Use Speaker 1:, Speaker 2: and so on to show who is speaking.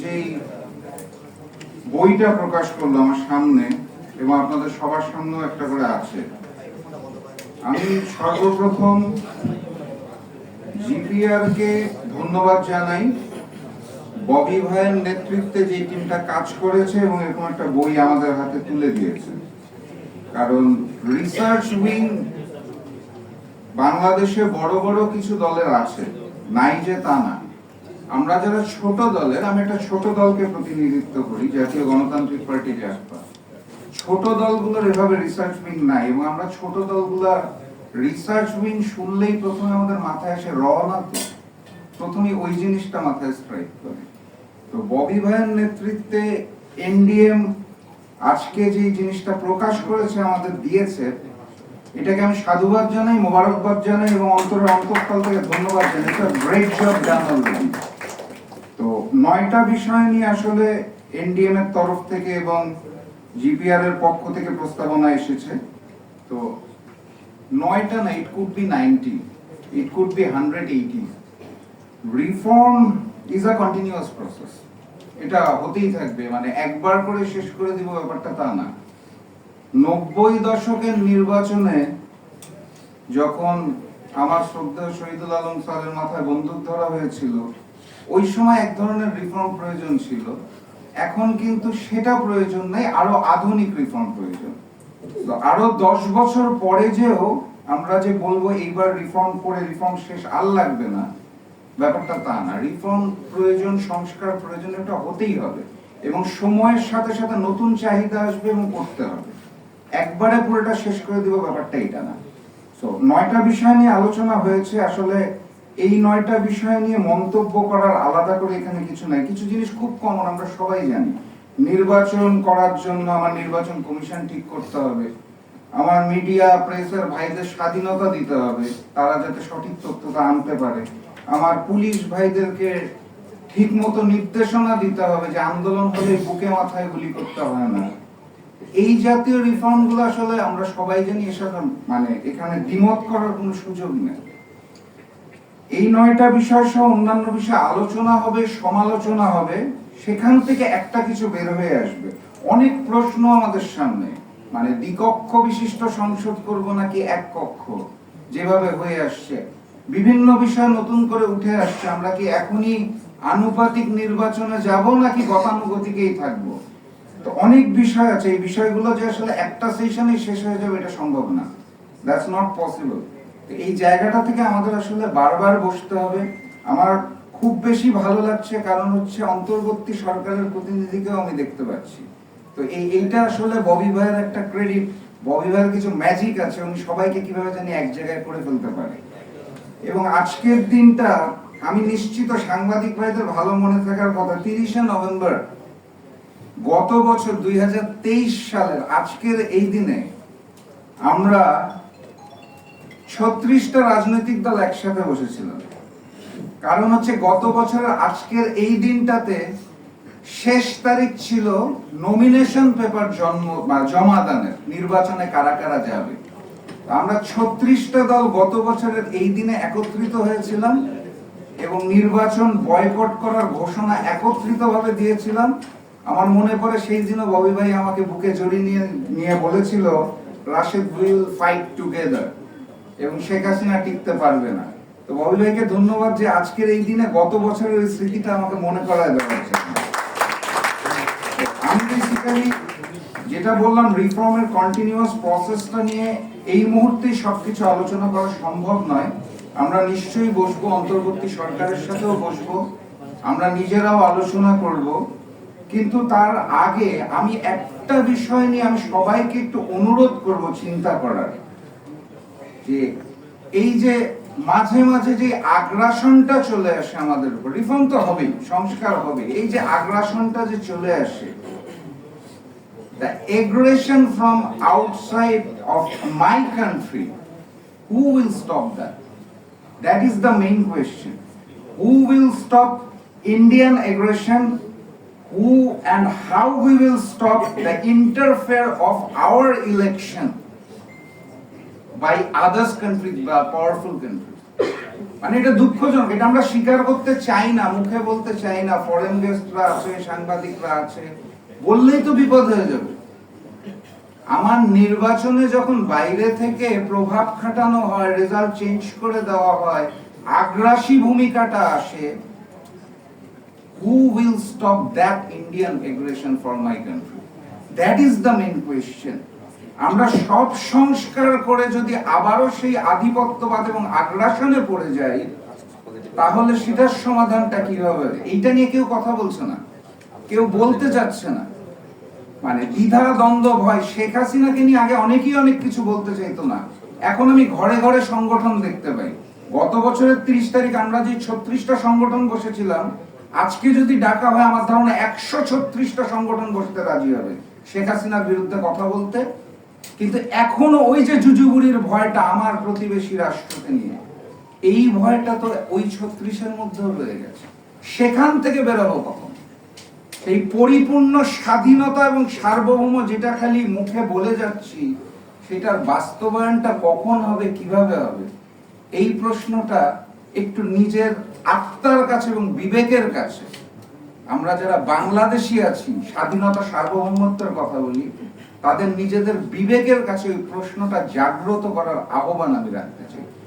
Speaker 1: যেই বইটা প্রকাশ করল আমার সামনে, এবং আপনাদের সবার সামনেও একটা করে আছে। আমি সর্বপ্রথম জিপিআর কে ধন্যবাদ জানাই। ববি ভাইয়ের নেতৃত্বে যে টিমটা কাজ করেছে এবং এরকম একটা বই আমাদের হাতে তুলে দিয়েছে। কারণ রিসার্চ উইং বাংলাদেশে বড় বড় কিছু দলের আছে, নাই যে তা না। আমরা যারা ছোট দলের, আমি একটা ছোট দলকে প্রতিনিধিত্ব করি, জাতীয় গণতান্ত্রিক পার্টি জাসপা ছোট দলগুলোর এভাবে রিসার্চ উইং নাই এবং আমরা ছোট দলগুলা রিসার্চ উইং শুনলেই প্রথমে আমাদের মাথায় আসে রওনা তো প্রথমে ওই জিনিসটা মাথায় স্ট্রাইক করে। তো ববি ভাইয়ের নেতৃত্বে এনডিএম আজকে যে জিনিসটা প্রকাশ করেছে, আমাদের দিয়েছে, এটাকে আমি সাধুবাদ জানাই, মোবারকবাদ জানাই এবং অন্তরের অন্তঃস্থল থেকে ধন্যবাদ জানাই। গ্রেট জব তো নয়টা বিষয় নিয়ে আসলে এনডিএম এর তরফ থেকে এবং জিপিআর এর পক্ষ থেকে প্রস্তাবনা এসেছে। তো নয়টা না it could be ninety it could be hundred eighty reform is a continuous process এটা হতেই থাকবে মানে একবার করে শেষ করে দিব ব্যাপারটা তা না। নব্বই দশকের নির্বাচনে যখন আমার শ্রদ্ধা শহীদুল আলম স্যারের মাথায় বন্দুক ধরা হয়েছিল ওই সময় এক ধরনের রিফর্ম প্রয়োজন ছিল। এখন কিন্তু সেটা প্রয়োজন নেই, আরও আধুনিক রিফর্ম প্রয়োজন। আরও দশ বছর পরে যেও আমরা যে বলব, এইবার রিফর্ম করে রিফর্ম শেষ আর লাগবে না। ব্যাপারটা তা না। রিফর্ম প্রয়োজন, সংস্কার প্রয়োজন, এটা হতেই হবে। এবং সময়ের সাথে সাথে নতুন চাহিদা আসবে এবং করতে হবে। একবারে পুরোটা শেষ করে দিব, ব্যাপারটা এটা না। তো নয়টা বিষয় নিয়ে আলোচনা হয়েছে। আসলে এই নয়টা বিষয় নিয়ে মন্তব্য করার আলাদা করে এখানে কিছু নাই। কিছু জিনিস খুব কমন আমরা সবাই জানি। নির্বাচন করার জন্য আমার নির্বাচন কমিশন ঠিক করতে হবে। আমার মিডিয়া প্রেসের ভাইদের স্বাধীনতা দিতে হবে। তারা যাতে সঠিক তথ্যটা আনতে পারে। আমার পুলিশ ভাইদেরকে ঠিক মতো নির্দেশনা দিতে হবে যে আন্দোলন হলে বুকে মাথায় গুলি করতে হয় না। এই জাতীয় রিফর্মগুলো আসলে আমরা সবাই জানি এসব মানে এখানে দ্বিমত করার কোনো সুযোগ নেই। এই নয়টা বিষয় সহ অন্যান্য বিষয় আলোচনা হবে, সমালোচনা হবে, সেখান থেকে একটা কিছু বের হয়ে আসবে। অনেক প্রশ্ন আমাদের সামনে। মানে দ্বিকক্ষ বিশিষ্ট সংসদ করব নাকি এক কক্ষ? যেভাবে হয়ে আসছে। বিভিন্ন বিষয় নতুন করে উঠে আসছে। আমরা কি এখনই আনুপাতিক নির্বাচনে যাব নাকি গতানুগতিকেই থাকব? তো অনেক বিষয় আছে। এই বিষয়গুলো যে আসলে একটা সেশনে শেষ হয়ে যাবে, এটা সম্ভব না। দ্যাটস নট পসিবল এই জায়গাটা থেকে আমাদের আসলে বারবার বসতে হবে। আমার খুব বেশি ভালো লাগছে কারণ হচ্ছে অন্তর্বর্তী সরকারের প্রতিনিধিকেও আমি দেখতে পাচ্ছি। তো এই, এইটা আসলে ববি ভাইয়ের একটা ক্রেডিট ববি ভাইয়ের কিছু ম্যাজিক আছে, উনি সবাইকে কীভাবে জানি এক জায়গায় করে ফেলতে পারে। এবং আজকের দিনটা আমি নিশ্চিত সাংবাদিক ভাইদের ভালো মনে থাকার কথা, তিরিশে নভেম্বর গত বছর দুই হাজার তেইশ সালের আজকের এই দিনে আমরা ছত্রিশটা রাজনৈতিক দল একসাথে বসেছিলাম কারণ হচ্ছে গত বছরের আজকের এই দিনটাতে শেষ তারিখ ছিল নমিনেশন পেপার জন্ম বা জমা দানের নির্বাচনে কারা কারা যাবে। আমরা ছত্রিশটা দল গত বছরের এই দিনে একত্রিত হয়েছিলাম এবং নির্বাচন বয়কট করার ঘোষণা একত্রিতভাবে দিয়েছিলাম। আমার মনে পড়ে সেই দিনও ববি ভাই আমাকে বুকে জড়িয়ে নিয়ে নিয়ে বলেছিল, রাশেদ উইল ফাইট টুগেদার এবং শেখ হাসিনা টিকতে পারবে না। তো ববি ভাইকে ধন্যবাদ যে আজকের এই দিনে গত বছরের স্মৃতিটা আমাকে মনে করায় দেওয়া হচ্ছে আমি বেসিক্যালি যেটা বললাম রিফর্মের কন্টিনিউয়াস প্রসেসটা নিয়ে এই মুহূর্তে সবকিছু আলোচনা করা সম্ভব নয়। আমরা নিশ্চয়ই বসবো, অন্তর্বর্তী সরকারের সাথেও বসবো। আমরা নিজেরাও আলোচনা করব। কিন্তু তার আগে আমি একটা বিষয় নিয়ে আমি সবাইকে একটু অনুরোধ করব চিন্তা করার। যে এই যে মাঝে মাঝে যে আগ্রাসনটা চলে আসে আমাদের উপর রিফর্ম তো হবেই সংস্কার হবে এই যে আগ্রাসনটা যে চলে আসে aggression from outside of my country who will stop that that is the main question who will stop indian aggression who and how we will stop the interfere of our election by others countries বা powerful countries মানে এটা দুঃখজনক, এটা আমরা স্বীকার করতে চাই না, মুখে বলতে চাই না ফরেন গেস্টরা আছে, সাংবাদিকরা আছে, বললেই তো বিপদ হয়ে যাবে। আমার নির্বাচনে যখন বাইরে থেকে প্রভাব খাটানো হয় রেজাল্ট চেঞ্জ করে দেওয়া হয়, আগ্রাসী ভূমিকাটা আসে who will stop that Indian aggression for my country that is the main question আমরা সব সংস্কার করে যদি আবারও সেই আধিপত্যবাদ এবং আগ্রাসনে পড়ে যাই, তাহলে সেটার সমাধানটা কি হবে এইটা নিয়ে কেউ কথা বলছে না। কেউ বলতে যাচ্ছে না। মানে দ্বিধা, দ্বন্দ্ব, ভয়, শেখ হাসিনাকে নিয়ে আগে অনেকেই অনেক কিছু বলতে চাইতো না। এখন আমি ঘরে ঘরে সংগঠন দেখতে পাই। গত বছরের তিরিশ তারিখ আমরা যে ছত্রিশটা সংগঠন বসেছিলাম, আজকে যদি ডাকা হয়, আমার ধারণা একশো ছত্রিশটা সংগঠন বসতে রাজি হবে। শেখ হাসিনার বিরুদ্ধে কথা বলতে কিন্তু এখনও ওই যে জুজুগুড়ির ভয়টা আমার প্রতিবেশী রাষ্ট্রকে নিয়ে। এই ভয়টা তো ওই ছত্রিশের মধ্যেও রয়ে গেছে। সেখান থেকে বেরোবো কখন? এই পরিপূর্ণ স্বাধীনতা এবং সার্বভৌম যেটা খালি মুখে বলে যাচ্ছি, সেটার বাস্তবায়নটা কখন হবে, কীভাবে হবে? এই প্রশ্নটা একটু নিজের আত্মার কাছে এবং বিবেকের কাছে। আমরা যারা বাংলাদেশি আছি, স্বাধীনতা, সার্বভৌমত্বের কথা বলি তাদের নিজেদের বিবেকের কাছে ওই প্রশ্নটা জাগ্রত করার আহ্বান আমি রাখতে চাই।